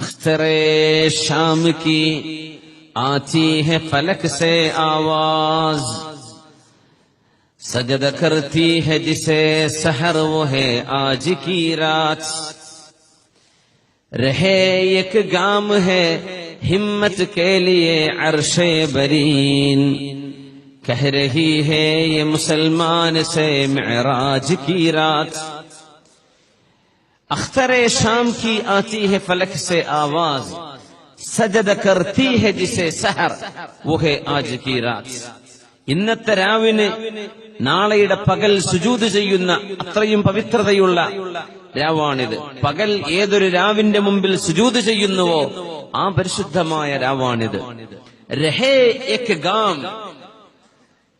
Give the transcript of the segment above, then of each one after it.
اختر شام کی آتی ہے فلک سے آواز۔ سجد کرتی ہے جسے سہر وہ ہے آج کی رات۔ رہے ایک گام ہے ہمت کے لیے عرش برین۔ کہہ رہی ہے یہ مسلمان سے معراج کی رات۔ अख्तर शाम की आती है फलक से आवाज सजद करती है जिसे सहर वो है आज की रात ഇന്നത്തെ രാവിന് നാളെയുടെ പകൽ സുജൂത് ചെയ്യുന്ന അത്രയും പവിത്രതയുള്ള രാവാണിത് പകൽ ഏതൊരു രാവിന്റെ മുമ്പിൽ സുജൂത് ചെയ്യുന്നുവോ ആ പരിശുദ്ധമായ രാവാണിത് രഹേ എക് ഗാം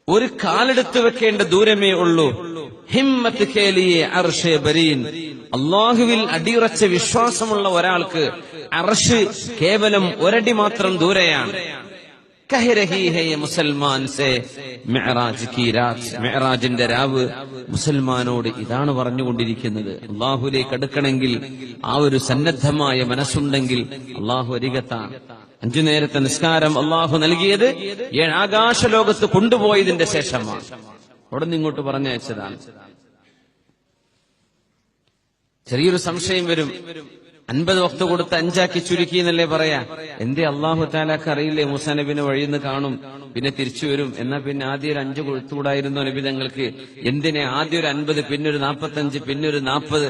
ഒരു കാലെടുത്ത് വെക്കേണ്ട ദൂരമേ ഉള്ളൂ. ഹിമ്മത്ത് കേലിയെ അർഷെ ബരീൻ. അള്ളാഹുവിൽ അടിയുറച്ച വിശ്വാസമുള്ള ഒരാൾക്ക് അർഷ് കേവലം ഒരടി മാത്രം ദൂരെയാണ്. ഹേ സേ കി രാത്. രാവ് മുസൽമാനോട് ഇതാണ് പറഞ്ഞുകൊണ്ടിരിക്കുന്നത്. അള്ളാഹുലേക്ക് അടുക്കണമെങ്കിൽ ആ ഒരു സന്നദ്ധമായ മനസ്സുണ്ടെങ്കിൽ അള്ളാഹു അരികത്താണ് അഞ്ചു നേരത്തെ നിസ്കാരം അള്ളാഹു നൽകിയത് ഏഴ് ആകാശലോകത്ത് കൊണ്ടുപോയതിന്റെ ശേഷമാണ്. അവിടെ ഇങ്ങോട്ട് പറഞ്ഞയച്ചതാണ് ചെറിയൊരു സംശയം വരും. അൻപത് വക്ത് കൊടുത്ത് അഞ്ചാക്കി ചുരുക്കി എന്നല്ലേ പറയാ? എന്തേ അള്ളാഹു താലാക്ക് അറിയില്ലേ? മൂസാ നബിനെ വഴിയെന്ന് കാണും പിന്നെ തിരിച്ചു വരും. എന്നാ പിന്നെ ആദ്യം ഒരു അഞ്ച് കൊടുത്തുകൂടായിരുന്നു നബിതങ്ങൾക്ക് എന്തിനെ? ആദ്യം ഒരു അൻപത് പിന്നെ ഒരു നാൽപ്പത്തഞ്ച് പിന്നെ ഒരു നാൽപ്പത്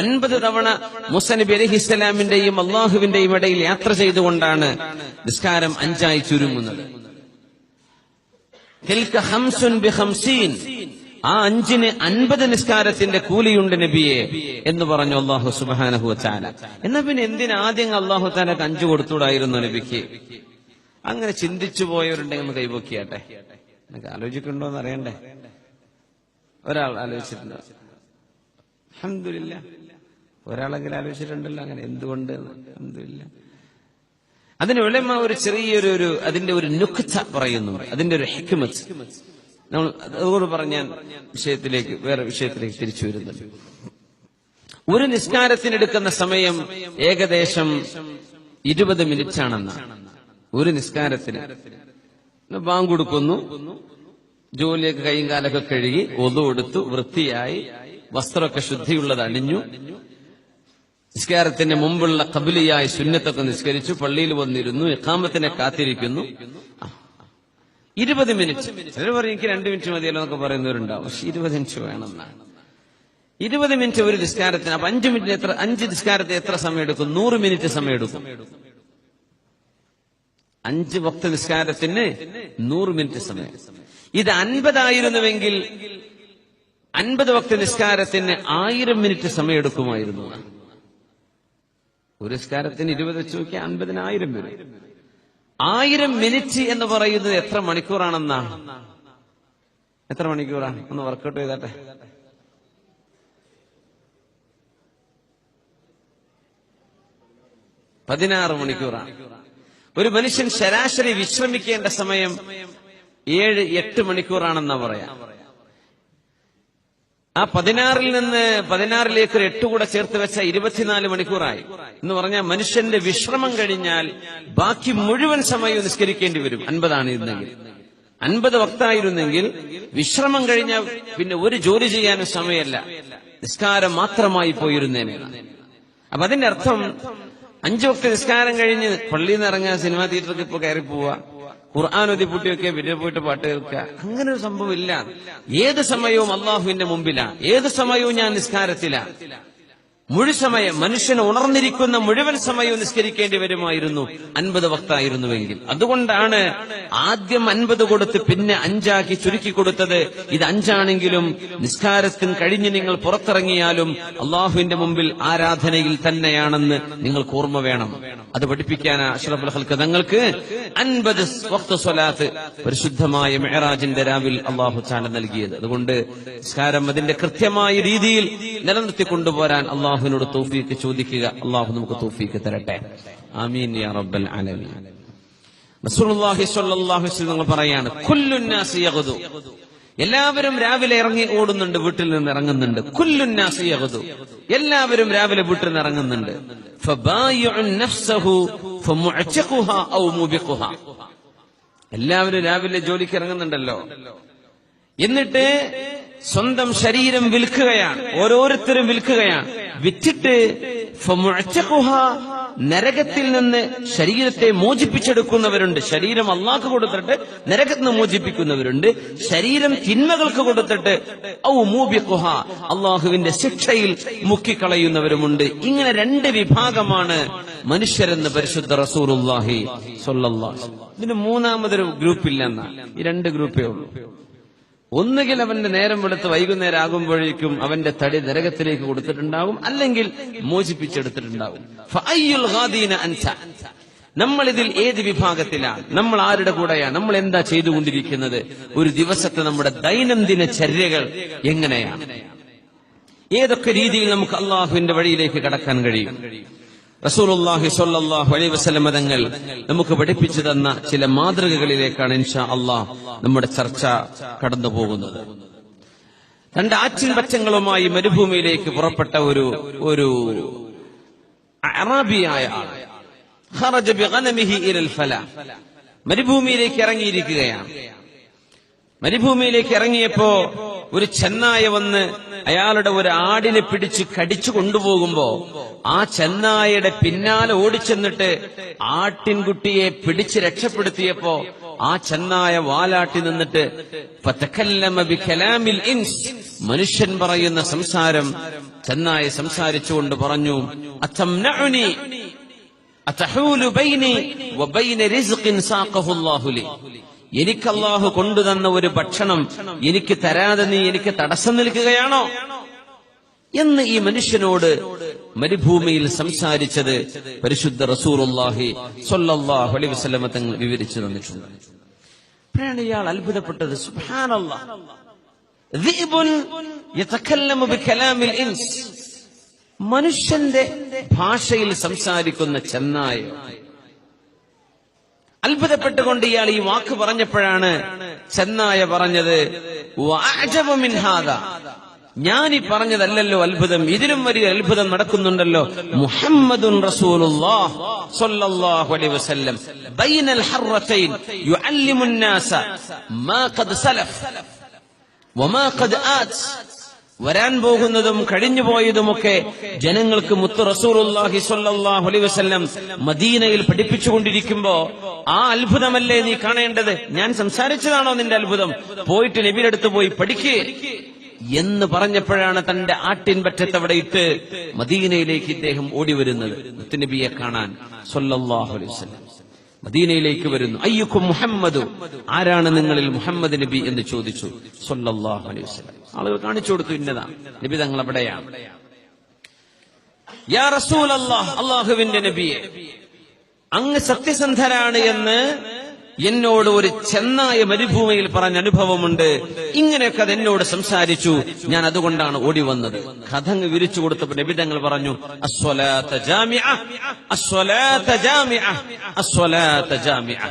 ഒൻപത് തവണ മൂസ അലഹി ഇസ്ലാമിന്റെയും അള്ളാഹുവിന്റെയും ഇടയിൽ യാത്ര ചെയ്തുകൊണ്ടാണ് നിസ്കാരം അഞ്ചായി ചുരുങ്ങുന്നത്. ആ അഞ്ചിന് അൻപത് നിസ്കാരത്തിന്റെ കൂലിയുണ്ട് നബിയെ എന്ന് പറഞ്ഞു അള്ളാഹു സുബാനഹു ചാല എന്നാ പിന്നെ എന്തിന് ആദ്യം അള്ളാഹു താലക്ക് അഞ്ചു കൊടുത്തൂടായിരുന്നു നബിക്ക്? അങ്ങനെ ചിന്തിച്ചു പോയവരുണ്ടെങ്കിൽ ഒന്ന് കൈപൊക്കിയാട്ടെ. എനിക്ക് ആലോചിക്കണ്ടോന്ന് അറിയണ്ടേ? ഒരാൾ ആലോചിച്ചിട്ടുണ്ടോ? അഹമ്മദില്ല ഒരാളെങ്കിലും ആലോചിച്ചിട്ടുണ്ടല്ലോ അങ്ങനെ എന്തുകൊണ്ട്? അതിന് ഉലമ ഒരു ചെറിയൊരു ഒരു അതിന്റെ ഒരു നുക്ത പറയുന്നു. അതിന്റെ ഒരു ഹിക്മത്ത്. നമ്മൾ അതുകൊണ്ട് പറഞ്ഞ വിഷയത്തിലേക്ക് വേറെ വിഷയത്തിലേക്ക് തിരിച്ചു വരുന്നത് ഒരു നിസ്കാരത്തിനെടുക്കുന്ന സമയം ഏകദേശം ഇരുപത് മിനിറ്റ് ആണെന്നാണ് ഒരു നിസ്കാരത്തിന്. ബാങ്ക് കൊടുക്കുന്നു. ജോലിയൊക്കെ കൈയും കാലൊക്കെ കഴുകി ഒതു കൊടുത്തു വൃത്തിയായി വസ്ത്രമൊക്കെ ശുദ്ധിയുള്ളത് അണിഞ്ഞു. നിസ്കാരത്തിന്റെ മുമ്പുള്ള കബിലിയായി സുന്നത്തൊക്കെ നിസ്കരിച്ചു പള്ളിയിൽ വന്നിരുന്നു എക്കാമത്തിനെ കാത്തിരിക്കുന്നു. ഇരുപത് മിനിറ്റ്. പറയും എനിക്ക് രണ്ട് മിനിറ്റ് മതിയല്ലോ എന്നൊക്കെ പറയുന്നവരുണ്ടാവും. പക്ഷെ ഇരുപത് മിനിറ്റ് വേണമെന്നാണ്. ഇരുപത് മിനിറ്റ് ഒരു നിസ്കാരത്തിന്. അപ്പൊ അഞ്ച് മിനിറ്റ് എത്ര അഞ്ച് നിസ്കാരത്തെ എത്ര സമയം എടുക്കും നൂറ് മിനിറ്റ് സമയം എടുക്കും അഞ്ച് ഭക്ത നിസ്കാരത്തിന് നൂറ് മിനിറ്റ് സമയം. ഇത് അൻപതായിരുന്നുവെങ്കിൽ അൻപത് ഭക്ത നിസ്കാരത്തിന് ആയിരം മിനിറ്റ് സമയം എടുക്കുമായിരുന്നു ഒരു നിസ്കാരത്തിന് ഇരുപത് വെച്ച് നോക്കിയാൽ അൻപതിനായിരം വരും. ആയിരം മിനിറ്റ് എന്ന് പറയുന്നത് എത്ര മണിക്കൂറാണെന്നാ? എത്ര മണിക്കൂറാണ് ഒന്ന് വർക്കൗട്ട് ചെയ്താട്ടെ. പതിനാറ് മണിക്കൂറാണ് ഒരു മനുഷ്യൻ ശരാശരി വിശ്രമിക്കേണ്ട സമയം ഏഴ് എട്ട് മണിക്കൂറാണെന്നാ പറയാം. ആ പതിനാറിൽ നിന്ന് പതിനാറിലേക്ക് ഒരു എട്ട് കൂടെ ചേർത്ത് വെച്ച ഇരുപത്തിനാല് മണിക്കൂറായി. എന്ന് പറഞ്ഞാൽ മനുഷ്യന്റെ വിശ്രമം കഴിഞ്ഞാൽ ബാക്കി മുഴുവൻ സമയവും നിസ്കരിക്കേണ്ടി വരും. അൻപതാണ് ഇരുന്നെങ്കിൽ അൻപത് വക്തായിരുന്നെങ്കിൽ വിശ്രമം കഴിഞ്ഞാൽ പിന്നെ ഒരു ജോലി ചെയ്യാനും സമയമല്ല. നിസ്കാരം മാത്രമായി പോയിരുന്നേനെ. അപ്പൊ അതിന്റെ അർത്ഥം അഞ്ചു വക്ത നിസ്കാരം കഴിഞ്ഞ് പള്ളിയിൽ നിന്ന് ഇറങ്ങാൻ സിനിമാ തിയേറ്ററിൽ ഇപ്പൊ കയറി പോവുക ഖുർആൻ ഒതി പൂട്ടിയൊക്കെ വീട്ടിൽ പോയിട്ട് പാട്ട് കേൾക്കുക. അങ്ങനെ ഒരു സംഭവം ഇല്ല. ഏത് സമയവും അള്ളാഹുവിന്റെ മുമ്പിലാ. ഏത് സമയവും ഞാൻ നിസ്കാരത്തിലാ. മുഴുസമയം മനുഷ്യന് ഉണർന്നിരിക്കുന്ന മുഴുവൻ സമയവും നിസ്കരിക്കേണ്ടി വരുമായിരുന്നു. അൻപത് വക്തായിരുന്നുവെങ്കിൽ. അതുകൊണ്ടാണ് ആദ്യം അൻപത് കൊടുത്ത് പിന്നെ അഞ്ചാക്കി ചുരുക്കി കൊടുത്തത്. ഇത് അഞ്ചാണെങ്കിലും നിസ്കാരത്തിന് കഴിഞ്ഞ് നിങ്ങൾ പുറത്തിറങ്ങിയാലും അള്ളാഹുവിന്റെ മുമ്പിൽ ആരാധനയിൽ തന്നെയാണെന്ന് നിങ്ങൾക്ക് ഓർമ്മ വേണം. അത് പഠിപ്പിക്കാൻ അഷ്റഫുൽ തങ്ങൾക്ക് അൻപത് സ്വലാത്ത് പരിശുദ്ധമായ മെഹറാജിന്റെ രാവിൽ അള്ളാഹു ചാന നൽകിയത്. അതുകൊണ്ട് നിസ്കാരം അതിന്റെ കൃത്യമായ രീതിയിൽ നിലനിർത്തി കൊണ്ടുപോരാൻ അള്ളാഹുവിനോട് തൗഫീക്ക് ചോദിക്കുക. അള്ളാഹു നമുക്ക് തൗഫീക്ക് തരട്ടെ. ആമീൻ യാ റബ്ബൽ റസൂലുള്ളാഹി സ്വല്ലല്ലാഹു അലൈഹി വസല്ലം പറയാണ് കുല്ലുന്നാസി യഗ്ദു. എല്ലാവരും രാവിലെ ഇറങ്ങി ഓടുന്നുണ്ട് വീട്ടിൽ നിന്ന് ഇറങ്ങുന്നുണ്ട്. എല്ലാവരും രാവിലെ വീട്ടിൽ നിന്ന് ഇറങ്ങുന്നുണ്ട്. ഫബായിഉൻ നഫ്സഹു ഔ എല്ലാവരും രാവിലെ ജോലിക്ക് ഇറങ്ങുന്നുണ്ടല്ലോ. എന്നിട്ട് സ്വന്തം ശരീരം വിൽക്കുകയാണ്. ഓരോരുത്തരും വിൽക്കുകയാണ്. വിറ്റിട്ട് നരകത്തിൽ നിന്ന് ശരീരത്തെ മോചിപ്പിച്ചെടുക്കുന്നവരുണ്ട്. ശരീരം അള്ളാഹ് കൊടുത്തിട്ട് നരകത്തിൽ നിന്ന് മോചിപ്പിക്കുന്നവരുണ്ട്. ശരീരം തിന്മകൾക്ക് കൊടുത്തിട്ട് ഔ മൂബിഖുഹ അള്ളാഹുവിന്റെ ശിക്ഷയിൽ മുക്കിക്കളയുന്നവരുമുണ്ട്. ഇങ്ങനെ രണ്ട് വിഭാഗമാണ് മനുഷ്യരെന്ന് പരിശുദ്ധ അലൈഹി വസല്ലം. ഇതിന് മൂന്നാമതൊരു ഗ്രൂപ്പില്ലെന്ന ഈ രണ്ട് ഗ്രൂപ്പേ ഉള്ളൂ. ഒന്നുകിൽ അവന്റെ നേരം വെളുത്ത് വൈകുന്നേരം ആകുമ്പോഴേക്കും അവന്റെ തടി നരകത്തിലേക്ക് കൊടുത്തിട്ടുണ്ടാകും അല്ലെങ്കിൽ മോചിപ്പിച്ചെടുത്തിട്ടുണ്ടാകും. നമ്മൾ ഇതിൽ ഏത് വിഭാഗത്തിലാണ്? നമ്മൾ ആരുടെ കൂടെയാണ്? നമ്മൾ എന്താ ചെയ്തുകൊണ്ടിരിക്കുന്നത്? ഒരു ദിവസത്തെ നമ്മുടെ ദൈനംദിന ചര്യകൾ എങ്ങനെയാണ്? ഏതൊക്കെ രീതിയിൽ നമുക്ക് അള്ളാഹുവിന്റെ വഴിയിലേക്ക് കടക്കാൻ കഴിയും? റസൂലുള്ളാഹി സ്വല്ലല്ലാഹു അലൈഹി വസല്ലം തങ്ങൾ നമുക്ക് പഠിപ്പിച്ചു തന്ന ചില മാതൃകകളിലേക്കാണ് ഇൻഷാ അള്ളാഹ് നമ്മുടെ ചർച്ച കടന്നു പോകുന്നത്. രണ്ട് ആറ്റിൻ പച്ചങ്ങളുമായി മരുഭൂമിയിലേക്ക് പുറപ്പെട്ട ഒരു ഒരു അറബിയായ മരുഭൂമിയിലേക്ക് ഇറങ്ങിയിരിക്കുകയാണ്. മരുഭൂമിയിലേക്ക് ഇറങ്ങിയപ്പോ ഒരു ചെന്നായ വന്ന് അയാളുടെ ഒരു ആടിനെ പിടിച്ച് കടിച്ചു കൊണ്ടുപോകുമ്പോ ആ ചെന്നായയുടെ പിന്നാലെ ഓടിച്ചെന്നിട്ട് ആട്ടിൻകുട്ടിയെ പിടിച്ച് രക്ഷപ്പെടുത്തിയപ്പോ ആ ചെന്നായ വാലാട്ടി നിന്നിട്ട് മനുഷ്യൻ പറയുന്ന സംസാരം ചെന്നായ സംസാരിച്ചുകൊണ്ട് പറഞ്ഞു അച്ഛം ബൈനി എനിക്ക് അള്ളാഹു കൊണ്ടുതന്ന ഒരു ഭക്ഷണം എനിക്ക് തരാതെ നീ എനിക്ക് തടസ്സം നിൽക്കുകയാണോ? എന്ന് ഈ മനുഷ്യനോട് മരുഭൂമിയിൽ സംസാരിച്ചത് പരിശുദ്ധ റസൂറുല്ലാഹി സൊല്ലാഹു വസ്ലമത്തങ്ങൾ തങ്ങൾ വിവരിച്ചു തന്നിട്ടുണ്ട്. ഇയാൾ അത്ഭുതപ്പെട്ടത്. മനുഷ്യന്റെ ഭാഷയിൽ സംസാരിക്കുന്ന ചെന്നായ അത്ഭുതപ്പെട്ടുകൊണ്ട് ഇയാൾ ഈ വാക്ക് പറഞ്ഞപ്പോഴാണ് ചെന്നായ പറഞ്ഞത്. ഞാൻ ഈ പറഞ്ഞതല്ലല്ലോ അത്ഭുതം ഇതിലും വലിയ അത്ഭുതം നടക്കുന്നുണ്ടല്ലോ. റസൂലുള്ളാഹ് വരാൻ പോകുന്നതും കഴിഞ്ഞുപോയതുമൊക്കെ ജനങ്ങൾക്ക് മുത്തു റസൂലുള്ളാഹി സ്വല്ലല്ലാഹു അലൈഹി വസല്ലം മദീനയിൽ പഠിപ്പിച്ചുകൊണ്ടിരിക്കുമ്പോ ആ അത്ഭുതമല്ലേ നീ കാണേണ്ടത്? ഞാൻ സംസാരിച്ചതാണോ നിന്റെ അത്ഭുതം? പോയിട്ട് നബിയുടെ പോയി പഠിക്ക് എന്ന് പറഞ്ഞപ്പോഴാണ് തന്റെ ആട്ടിൻ പറ്റത്തവിടെ ഇട്ട് മദീനയിലേക്ക് ഇദ്ദേഹം ഓടി വരുന്നത്. മുത്തുനബിയെ കാണാൻ സ്വല്ലല്ലാഹു അലൈഹി വസല്ലം. മദീനയിലേക്ക് വരുന്നു. അയ്യുക്കും മുഹമ്മദു. ആരാണ് നിങ്ങളിൽ മുഹമ്മദ് നബി? എന്ന് ചോദിച്ചു. അലൈഹി ആളുകൾ കാണിച്ചു കൊടുത്തു ഇന്നതാ. നബി തങ്ങൾ അവിടെയാണ്. യാ അള്ളാഹുവിന്റെ നബിയെ അങ്ങ് സത്യസന്ധരാണ് എന്ന് എന്നോട് ഒരു ചെന്നായ മരുഭൂമിയിൽ പറഞ്ഞ അനുഭവമുണ്ട് ഇങ്ങനെയൊക്കെ അത് എന്നോട് സംസാരിച്ചു ഞാൻ അതുകൊണ്ടാണ് ഓടി വന്നത് കഥ അങ്ങ് വിരിച്ചു കൊടുത്തപ്പോൾ നബിതങ്ങൾ പറഞ്ഞു അസ്വലാത്ത ജാമിഅ അസ്വലാത്ത ജാമിഅ അസ്വലാത്ത ജാമിഅ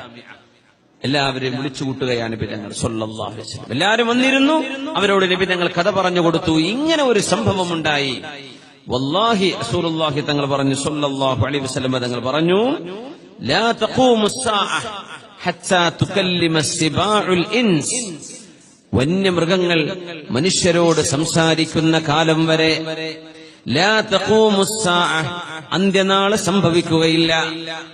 എല്ലാവരെയും വിളിച്ചു കൂട്ടുകയാണ് നബിതങ്ങൾ സല്ലല്ലാഹു അലൈഹി വസല്ലം എല്ലാവരും വന്നിരുന്നു അവരോട് നബിതങ്ങൾ കഥ പറഞ്ഞു കൊടുത്തു ഇങ്ങനെ ഒരു സംഭവം ഉണ്ടായി വല്ലാഹി റസൂലുള്ളാഹി തങ്ങൾ പറഞ്ഞു സല്ലല്ലാഹു അലൈഹി വസല്ലം തങ്ങൾ പറഞ്ഞു ലാ തഖൂമു الساعة വന്യമൃഗങ്ങൾ മനുഷ്യരോട് സംസാരിക്കുന്ന കാലം വരെ അന്ത്യനാൾ സംഭവിക്കുകയില്ല.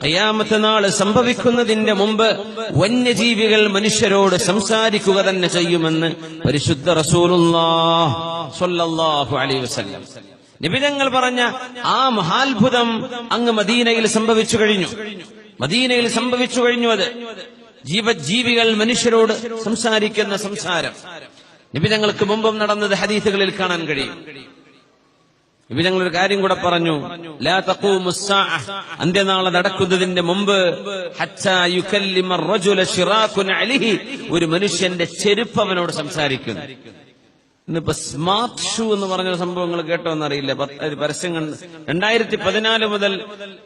കയ്യാമത്തെ നാൾ സംഭവിക്കുന്നതിന്റെ മുമ്പ് വന്യജീവികൾ മനുഷ്യരോട് സംസാരിക്കുക തന്നെ ചെയ്യുമെന്ന് പരിശുദ്ധ റസൂലുല്ലാഹു അലൈ വസല്ലം. നിബിതങ്ങൾ പറഞ്ഞ ആ മഹാത്ഭുതം അങ്ങ് മദീനയിൽ സംഭവിച്ചു കഴിഞ്ഞു. മദീനയിൽ സംഭവിച്ചു കഴിഞ്ഞു അത്. ജീവജീവികൾ മനുഷ്യരോട് സംസാരിക്കുന്ന സംസാരം. നിബിതങ്ങൾക്ക് മുമ്പും നടന്നത് ഹദീസുകളിൽ കാണാൻ കഴിയും. ഇപ്പൊ ഒരു കാര്യം കൂടെ പറഞ്ഞു. ലാ തഖൂ അന്ത്യനാളെ നടക്കുന്നതിന്റെ മുമ്പ് ഒരു മനുഷ്യന്റെ ചെരുപ്പ് അവനോട് സംസാരിക്കുന്നു. ഇന്നിപ്പോ സ്മാർട്ട് ഷൂ എന്ന് പറഞ്ഞ സംഭവങ്ങൾ കേട്ടോ എന്നറിയില്ല പരസ്യം രണ്ടായിരത്തി പതിനാല് മുതൽ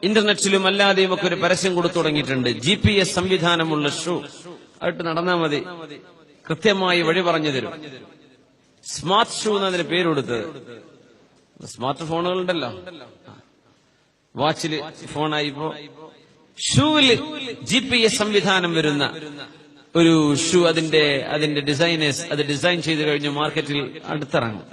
ഇന്റർനെറ്റിലും അല്ലാതെയും ഒക്കെ ഒരു പരസ്യം കൊടുത്തു തുടങ്ങിയിട്ടുണ്ട്. ജി പി എസ് സംവിധാനമുള്ള ഷൂ ആയിട്ട് നടന്നാ മതി. കൃത്യമായി വഴി പറഞ്ഞു തരും. സ്മാർട്ട് ഷൂ എന്നതിന് പേര് കൊടുത്തത് സ്മാർട്ട് ഫോണുകളുണ്ടല്ലോ വാച്ചിൽ ഫോണായി ഷൂവിൽ ജി പി എസ് സംവിധാനം വരുന്ന ഒരു ഷൂ അതിന്റെ അതിന്റെ ഡിസൈനേഴ്സ് അത് ഡിസൈൻ ചെയ്ത് കഴിഞ്ഞ് മാർക്കറ്റിൽ അടുത്തിറങ്ങും.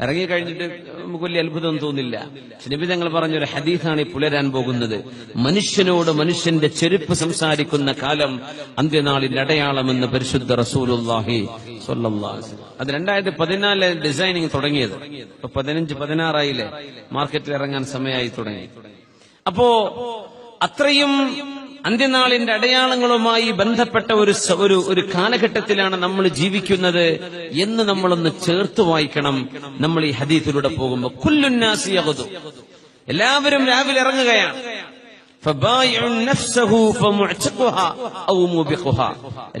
ഇറങ്ങി കഴിഞ്ഞിട്ട് നമുക്ക് വലിയ അത്ഭുതം തോന്നില്ല. നബി തങ്ങൾ പറഞ്ഞൊരു ഹദീസാണ് ഈ പുലരാൻ പോകുന്നത്. മനുഷ്യനോട് മനുഷ്യന്റെ ചെരുപ്പ് സംസാരിക്കുന്ന കാലം അന്ത്യനാളിന്റെ അടയാളമെന്ന് പരിശുദ്ധ റസൂലുല്ലാഹി അത് രണ്ടായിരത്തി പതിനാല് ഡിസൈനിങ് തുടങ്ങിയത്. ഇപ്പൊ പതിനഞ്ച് പതിനാറായില്ലേ മാർക്കറ്റിൽ ഇറങ്ങാൻ സമയമായി തുടങ്ങി. അപ്പോ അത്രയും അന്ത്യനാളിന്റെ അടയാളങ്ങളുമായി ബന്ധപ്പെട്ട ഒരു ഒരു ഒരു കാലഘട്ടത്തിലാണ് നമ്മൾ ജീവിക്കുന്നത് എന്ന് നമ്മളൊന്ന് ചേർത്ത് വായിക്കണം. നമ്മൾ ഈ ഹദീത്തിലൂടെ പോകുമ്പോൾ. കുല്ലുന്നാസി യഗ്ദു. എല്ലാവരും രാവിലെ ഇറങ്ങുകയാണ്.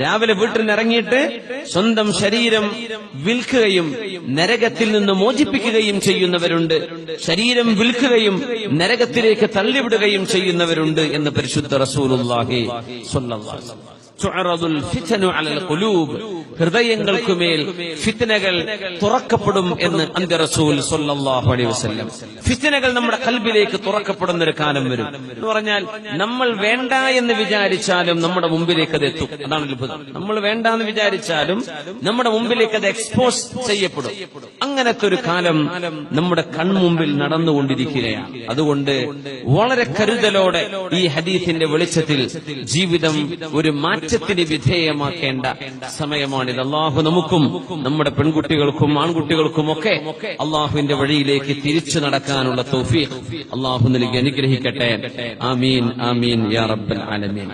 രാവിലെ വീട്ടിൽ ഇറങ്ങിയിട്ട് സ്വന്തം ശരീരം വിൽക്കുകയും നരകത്തിൽ നിന്ന് മോചിപ്പിക്കുകയും ചെയ്യുന്നവരുണ്ട്. ശരീരം വിൽക്കുകയും നരകത്തിലേക്ക് തള്ളിവിടുകയും ചെയ്യുന്നവരുണ്ട് എന്ന് പരിശുദ്ധ റസൂലുള്ളാഹി സ്വല്ലല്ലാഹു അലൈഹി വസല്ലം. ഹൃദയങ്ങൾക്കുമേൽ ഫിത്നകൾ തുറക്കപ്പെടും എന്ന് അന്ത്യ സ്വല്ലല്ലാഹു അലൈഹി വസല്ലം. ഫിത്നകൾ നമ്മുടെ കൽബിലേക്ക് തുറക്കപ്പെടുന്ന ഒരു കാലം വരും. എന്ന് പറഞ്ഞാൽ നമ്മൾ വേണ്ട എന്ന് വിചാരിച്ചാലും നമ്മുടെ മുമ്പിലേക്ക് അത് എത്തും. അതാണ് അത്ഭുതം നമ്മൾ വേണ്ട എന്ന് വിചാരിച്ചാലും നമ്മുടെ മുമ്പിലേക്ക് അത് എക്സ്പോസ് ചെയ്യപ്പെടും. അങ്ങനത്തെ ഒരു കാലം നമ്മുടെ കൺമുമ്പിൽ നടന്നുകൊണ്ടിരിക്കുകയാണ്. അതുകൊണ്ട് വളരെ കരുതലോടെ ഈ ഹദീസിന്റെ വെളിച്ചത്തിൽ ജീവിതം ഒരു മാറ്റത്തിന് വിധേയമാക്കേണ്ട സമയമാണിത് അള്ളാഹു നമുക്കും നമ്മുടെ പെൺകുട്ടികൾക്കും ആൺകുട്ടികൾക്കും ഒക്കെ അള്ളാഹുവിന്റെ വഴിയിലേക്ക് തിരിച്ചു നടക്കാനുള്ള തൗഫീഖ് അള്ളാഹു നൽകി അനുഗ്രഹിക്കട്ടെ. ആമീൻ ആമീൻ യാ റബ്ബൽ ആലമീൻ.